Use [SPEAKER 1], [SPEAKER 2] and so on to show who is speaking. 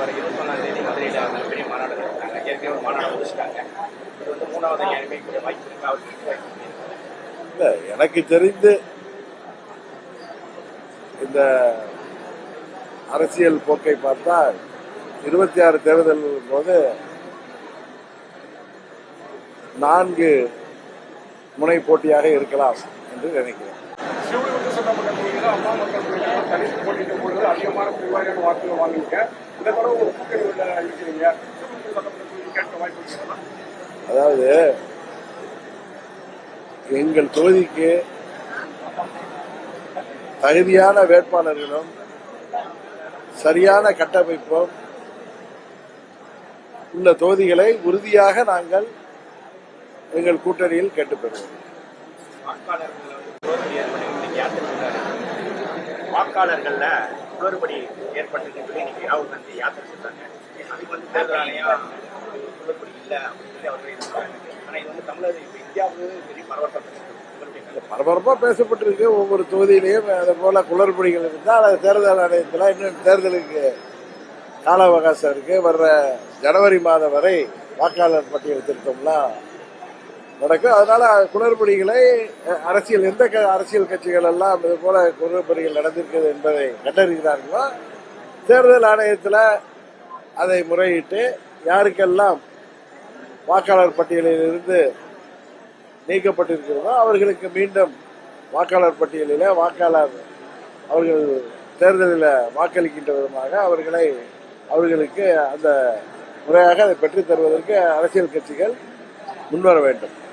[SPEAKER 1] வர இருபத்தொன்னாம் தேதி மதுரையில் மிகப்பெரிய மாநாடு நடத்துறாங்க ஏற்கனவே ஒரு மாநாடு முடிச்சிட்டாங்க. இது வந்து மூணாவது வாய்ப்பு இருக்கா?
[SPEAKER 2] இல்ல எனக்கு தெரிந்து இந்த அரசியல் போக்கை பார்த்தால் இருபத்தி ஆறு தேர்தல் போது நான்கு முனை போட்டியாக இருக்கலாம் என்று நினைக்கிறேன்.
[SPEAKER 3] அதிகமான வாக்குகள் வாங்குவீங்க இந்த ஒரு கூட்டணியில் இருக்கிறீங்க கேட்க வாய்ப்பு
[SPEAKER 2] அதாவது எங்கள் தொகுதிக்கு தகுதியான வேட்பாளர்களும் சரியான கட்டமைப்பும் உள்ள தொகுதிகளை உறுதியாக நாங்கள் எங்கள் கூட்டணியில் கேட்டுப்பெறுவோம்
[SPEAKER 1] வாக்காளர்கள் குளறுபடி ஏற்பட்டு ஏற்பட்டிருக்கு சொல்லி இன்னைக்கு ராகுல் காந்தி யாத்திரை செஞ்சாங்க. அதுக்கு வந்து தேர்தல் ஆணையம் குளறுபடி இல்லை அப்படின்னு சொல்லி அவர்கள் இருக்காங்க. ஆனா இது வந்து தமிழர் இப்போ இந்தியாவுக்கு பெரிய பரவட்டப்பட்டிருக்கு உங்களுடைய
[SPEAKER 2] பரபரப்பா பேசப்பட்டிருக்கு ஒவ்வொரு தொகுதியிலையும் அது போல குளறுபடிகள் இருந்தால் அது தேர்தல் ஆணையத்தில் இன்னும் தேர்தலுக்கு கால அவகாசம் இருக்கு. வர்ற ஜனவரி மாதம் வரை வாக்காளர் பட்டியல் திருத்தம்லாம் நடக்கும். அதனால குளறுபடிகளை அரசியல் எந்த க- அரசியல் கட்சிகள் எல்லாம் இது போல குளறுபடிகள் நடந்திருக்கிறது என்பதை கண்டறிகிறார்களோ தேர்தல் ஆணையத்தில் அதை முறையிட்டு யாருக்கெல்லாம் வாக்காளர் பட்டியலில் இருந்து நீக்கப்பட்டிருக்கிறதோ அவர்களுக்கு மீண்டும் வாக்காளர் பட்டியலில் வாக்காளர் அவர்கள் தேர்தலில் வாக்களிக்கின்ற விதமாக அவர்களை அவர்களுக்கு அந்த முறையாக அதை பெற்றுத் தருவதற்கு அரசியல் கட்சிகள் முன்வர வேண்டும்.